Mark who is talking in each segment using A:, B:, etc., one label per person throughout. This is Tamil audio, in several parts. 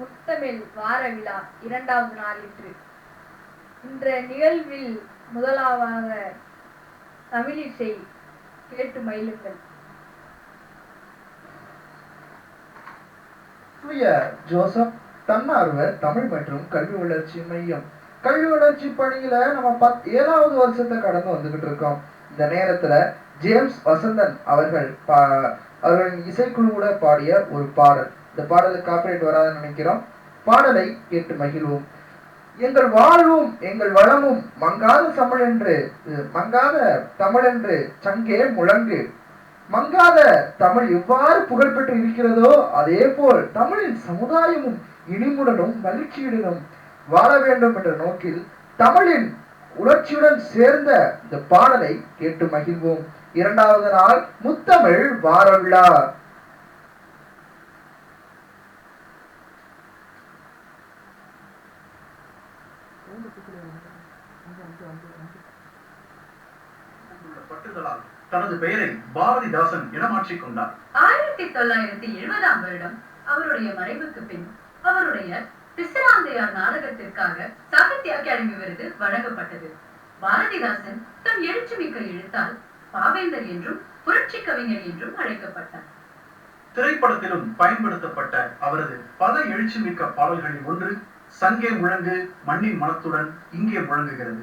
A: முத்தமிழ் வார விழா இரண்டாவது நாள் இன்று. இன்றைய நிகழ்வில் முதலாவாக தமிழிசை கேட்டு மயிலுங்கள்
B: சுய ஜோசப் தன்னார்வ தமிழ் மற்றும் கல்வி வளர்ச்சி மையம். கல்வி வளர்ச்சி பணியில நம்ம பத் ஏழாவது வருஷத்தை கடந்து வந்துகிட்டு இருக்கோம். இந்த நேரத்துல ஜேம்ஸ் வசந்தன் அவர்கள் பா அவர்களின் இசைக்குழுவோட பாடிய ஒரு பாடல். இந்த பாடலுக்கு காப்பரேட் வராதுன்னு நினைக்கிறோம். பாடலை கேட்டு மகிழ்வோம். எங்கள் வாழ்வும் எங்கள் வளமும் மங்காத தமிழென்று மங்காத தமிழ் என்று சங்கே முழங்கு. மங்காத தமிழ் எவ்வாறு புகழ்பெற்று இருக்கிறதோ அதே போல் தமிழின் சமுதாயமும் இனிமுடனும் மகிழ்ச்சியுடனும் வாழ வேண்டும் என்ற நோக்கில் தமிழின் உணர்ச்சியுடன் சேர்ந்த இந்த பாடலை கேட்டு மகிழ்வோம். இரண்டாவது நாள் முத்தமிழ் வார விழா
C: பற்றுதலால் தனது பெயரை பாரதிதாசன் என மாற்றிக் கொண்டார்
D: ஆயிரத்தி தொள்ளாயிரத்தி எழுபதாம் வருடம் அவருடைய மறைவுக்கு பின் அவருடைய பிசிராந்தையார் நாடகத்திற்காக சாகித்ய அகாடமி விருது வழங்கப்பட்டது. பாரதிதாசன் தம் எழுச்சிமிக்க எழுத்தால் பாவேந்தர் என்றும் புரட்சி கவிஞர் என்றும் அழைக்கப்பட்டார்.
C: திரைப்படத்திலும் பயன்படுத்தப்பட்ட அவரது பல எழுச்சிமிக்க பாடல்களில் ஒன்று சங்கே முழங்கு மண்ணின் மனத்துடன் இங்கே முழங்குகிறது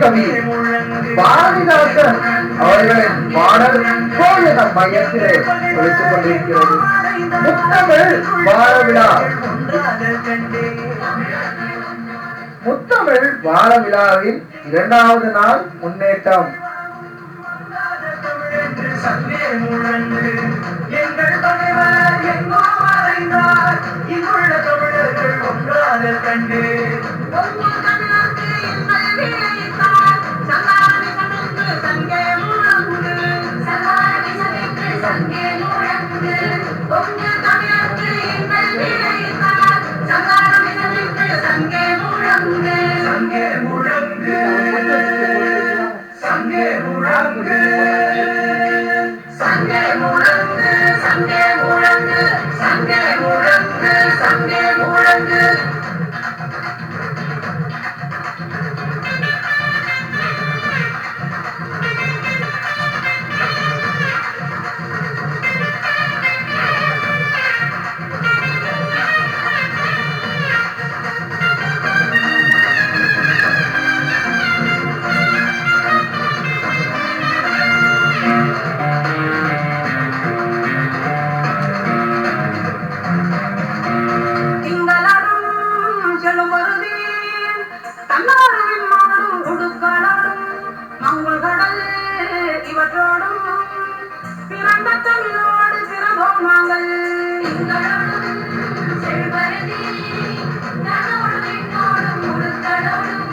B: கவி பாரதிதாசன் அவர்களின் பாடல் இப்போது நம் மையத்திலே ஒழித்துக் கொண்டிருக்கிறது. முத்தமிழ் வார முத்தமிழ் வார விழாவின் இரண்டாவது நாள் முன்னேற்றம்.
E: எங்கள் சங்கே முழங்கு சங்கே
D: ஆத்மாங்கள்
E: செல்வரதி கனவுள் விண்ணோடும் ஒரு கடவுளும்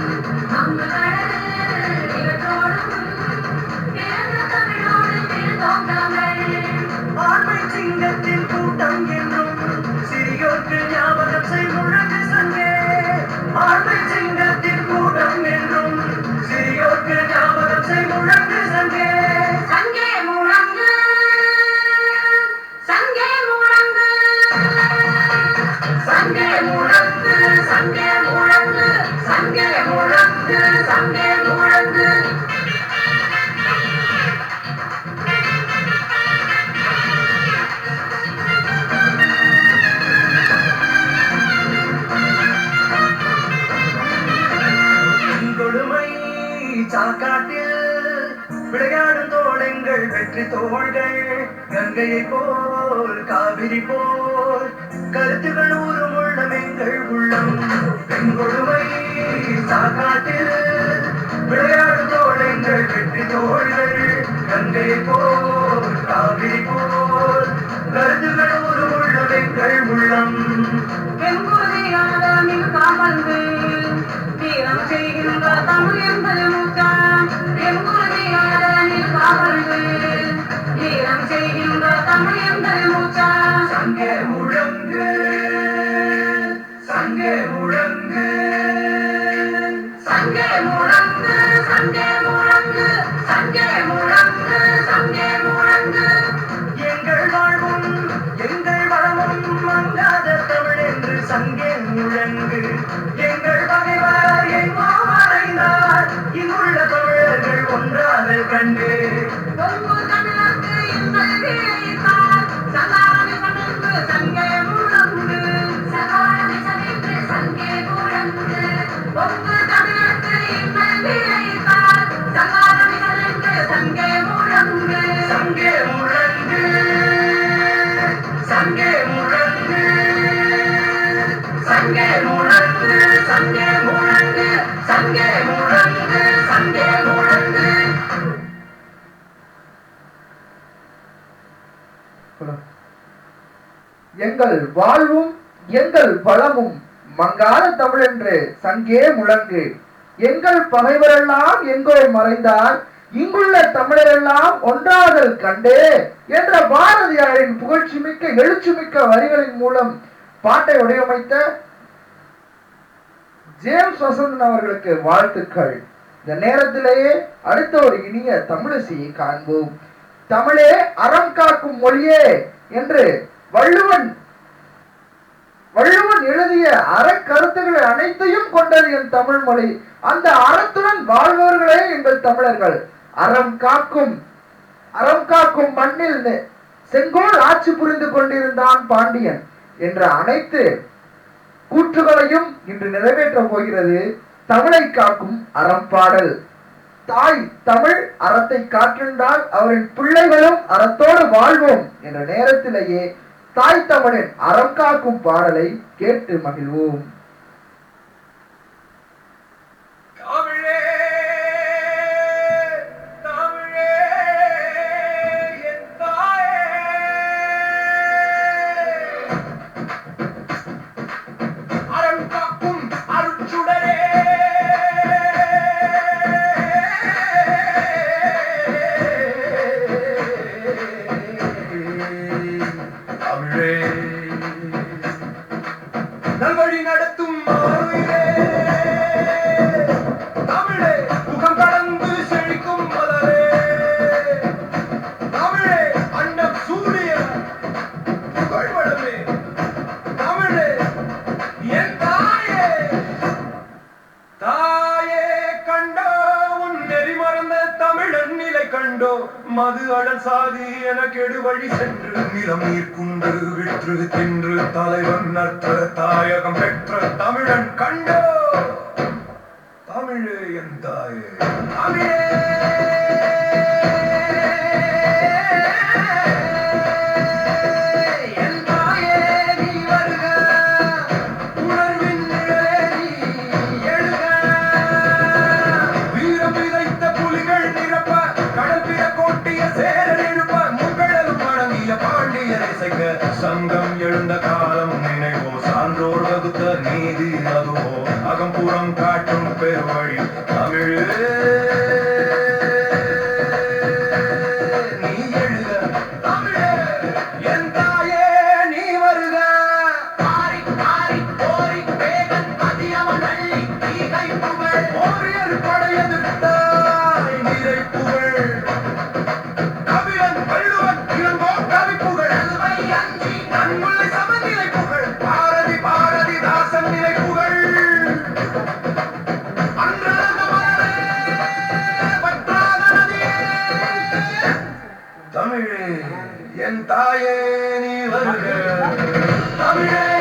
E: அங்கு கடலில் இவற்றோடும் பிறந்த தமிழோடு பிறந்தோங்கங்கள் ஆண்மை சிங்கத்தின் கூட்டம் என்றும் சிறியோர்க்கு ஞாபகம் முழங்கு சங்கே ஆண்மை சிங்கத்தின் கூட்டம் என்றும் சிறியோர்க்கு ஞாபகம் முழங்கு
F: சாக்காட்டில் விளையாடும் தோழங்கள் வெற்றி தோள்கள் கங்கையை போல் காவிரி போல். கருத்துகள் ஊறும் உள்ளம் எங்கள் உள்ளம். பெண்கொழுமை சாக்காட்டில் விளையாடும் தோழங்கள் வெற்றி தோள்கள் கங்கையை போல். சங்கே முழங்கு சங்கே முழங்கு
G: சங்கே முழங்கு சங்கே முழங்கு
F: எங்கள் வாழ்வும் எங்கள் வளமும் மங்காத தமிழ் என்று சங்கே முழங்கு எங்கள் பகைவர் எங்கோ மறைந்தார் இங்குள்ள தமிழர்கள் ஒன்றாக கண்டு.
B: எங்கள் வாழ்வும் எங்கள் பலமும் மங்காத தமிழென்று சங்கே முழங்கு. எங்கள் பகைவரெல்லாம் எங்கோ மறைந்தால் இங்குள்ள தமிழரெல்லாம் ஒன்றாதல் கண்டு என்ற பாரதியாரின் புகழ்ச்சி மிக்க எழுச்சி மிக்க வரிகளின் மூலம் பாட்டை வடிவமைத்த ஜேம்ஸ் வசந்தன் அவர்களுக்கு வாழ்த்துக்கள். இந்த நேரத்திலேயே அடுத்த ஒரு இனிய தமிழிசையை காண்போம். தமிழே அறம் காக்கும் மொழியே என்று வள்ளுவன் வள்ளுவன் எழுதிய அறக்கருத்துக்களை அனைத்தையும் கொண்டது என் தமிழ் மொழி. அந்த அறத்துடன் வாழ்பவர்களே எங்கள் தமிழர்கள். அறம் காக்கும் அறம் காக்கும் மண்ணில் செங்கோல் ஆட்சி புரிந்து கொண்டிருந்தான் பாண்டியன் என்ற அனைத்து கூற்றுகளையும் இன்று நிறைவேற்றப் போகிறது தமிழை காக்கும் அறம்பாடல். தாய் தமிழ் அறத்தை காற்றிருந்தால் அவரின் பிள்ளைகளும் அறத்தோடு வாழ்வோம் என்ற நேரத்திலேயே தாய் தமிழின் அறம் காக்கும் பாடலை கேட்டு மகிழ்வோம்.
F: நல்வழி நடத்தும் மது என கெடு வழி சென்று. நிலம் நீர்க்குண்டு விற்று தின்று. தலைவன் நற்ற தாயகம் பெற்ற தமிழன் கண்டோ. தமிழே என் தாயே. தமிழே என் தாயே நீ வருக தமிழே.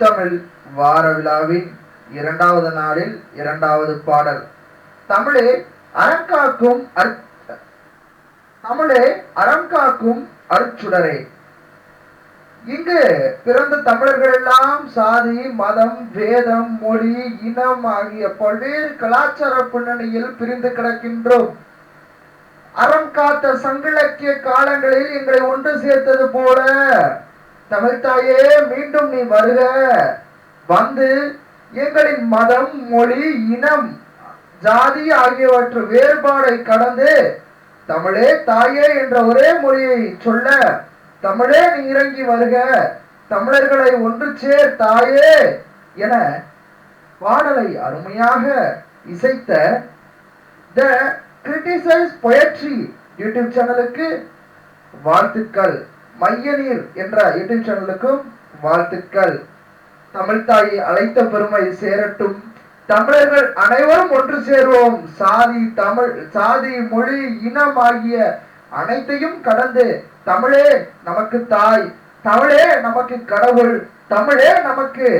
B: முத்தமிழ் வார விழாவின் இரண்டாவது நாளில் இரண்டாவது பாடல். தமிழே அறங்காக்கும் தமிழே அறங்காக்கும் அருச்சுடரே இங்கு பிறந்த தமிழர்கள் எல்லாம் சாதி மதம் வேதம் மொழி இனம் ஆகிய பல்வேறு கலாச்சார பின்னணியில் பிரிந்து கிடக்கின்றோம். அறம் காத்த சங்கிலக்கிய காலங்களில் எங்களை ஒன்று சேர்த்தது போல தமிழ்தாயே மீண்டும் நீ வருக. வந்து எங்களின் மதம் மொழி இனம் ஜாதி ஆகியவற்று வேறுபாடை கடந்து தமிழே தாயே என்ற ஒரே மொழியை சொல்ல தமிழே நீ இறங்கி வருக. தமிழர்களை ஒன்று சேர் தாயே என பாடலை அருமையாக இசைத்த த கிரிட்டிசைஸ் பொயட்ரி யூடியூப் சேனலுக்கு வாழ்த்துக்கள். மையநீர் என்ற யூடியூப் சேனலுக்கும் வாழ்த்துக்கள். தமிழ் தாயை அழைத்த பெருமை சேரட்டும். தமிழர்கள் அனைவரும் ஒன்று சேருவோம். சாதி தமிழ் சாதி மொழி இனம் ஆகிய அனைத்தையும் கடந்து தமிழே நமக்கு தாய் தமிழே நமக்கு கடவுள் தமிழே நமக்கு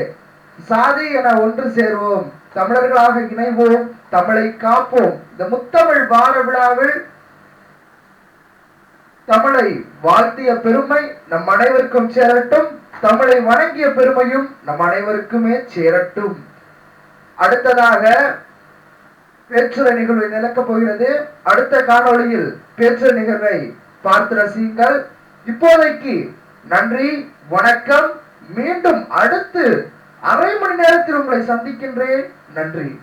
B: சாதி என ஒன்று சேருவோம். தமிழர்களாக இணைவோம் தமிழை காப்போம். இந்த முத்தமிழ் வார விழாவில் தமிழை வாழ்த்திய பெருமை நம் அனைவருக்கும் சேரட்டும். தமிழை வணங்கிய பெருமையும் நம் அனைவருக்குமே சேரட்டும். அடுத்ததாக பேச்சுரை நிகழ்வை நிலக்கப் போகிறது. அடுத்த காணொளியில் பேச்சுரை நிகழ்வை பார்த்து ரசியுங்கள். இப்போதைக்கு நன்றி வணக்கம். மீண்டும் அடுத்து அரை மணி நேரத்தில் உங்களை சந்திக்கின்றேன். நன்றி.